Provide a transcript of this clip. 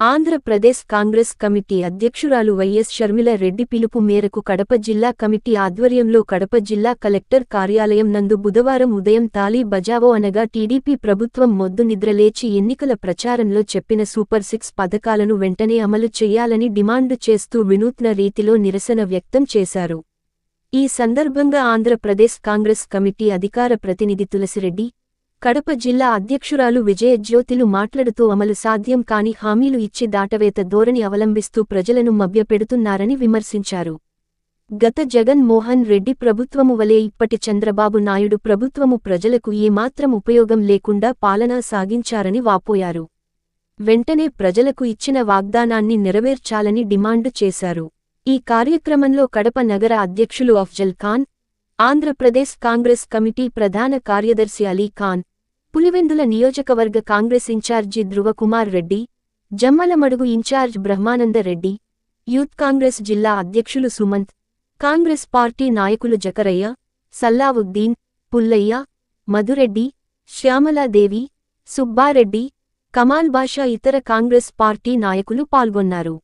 Andhra Pradesh Congress committee అధ్యక్షురాలు YS Sharmila Reddy పిలుపు మేరకు కడప జిల్లా కమిటీ ఆధ్వర్యంలో కడప జిల్లా కలెక్టర్ కార్యాలయం నందు బుధవారం ఉదయం తాళీ బజావో అనగా టీడీపీ ప్రభుత్వం మొద్దు నిద్రలేచి ఎన్నికల ప్రచారంలో చెప్పిన సూపర్ సిక్స్ పథకాలను వెంటనే అమలు చేయాలని డిమాండు చేస్తూ వినూత్న రీతిలో నిరసన వ్యక్తం చేశారు. ఈ సందర్భంగా ఆంధ్రప్రదేశ్ కాంగ్రెస్ కమిటీ అధికార ప్రతినిధి తులసిరెడ్డి కడప జిల్లా అధ్యక్షురాలు విజయజ్యోతిలు మాట్లాడుతూ అమలు సాధ్యం కాని హామీలు ఇచ్చి దాటవేత ధోరణి అవలంబిస్తూ ప్రజలను మభ్యపెడుతున్నారని విమర్శించారు. గత జగన్ మోహన్ రెడ్డి ప్రభుత్వము వలె ఇప్పటి చంద్రబాబు నాయుడు ప్రభుత్వము ప్రజలకు ఏమాత్రం ఉపయోగం లేకుండా పాలనా సాగించారని వాపోయారు. వెంటనే ప్రజలకు ఇచ్చిన వాగ్దానాన్ని నెరవేర్చాలని డిమాండు చేశారు. ఈ కార్యక్రమంలో కడప నగర అధ్యక్షులు అఫ్జల్ ఖాన్ ఆంధ్రప్రదేశ్ కాంగ్రెస్ కమిటీ ప్రధాన కార్యదర్శి అలీ ఖాన్ పులివెందుల నియోజకవర్గ Congress incharge Dhruvakumar Reddy Jammalamadugu incharge Brahmananda Reddy youth Congress జిల్లా అధ్యక్షులు సుమంత్ కాంగ్రెస్ పార్టీ నాయకులు జకరయ్య సల్లావుద్దీన్ పుల్లయ్య మధురెడ్డి శ్యామలాదేవి సుబ్బారెడ్డి కమాల్ బాషా ఇతర కాంగ్రెస్ పార్టీ నాయకులు పాల్గొన్నారు.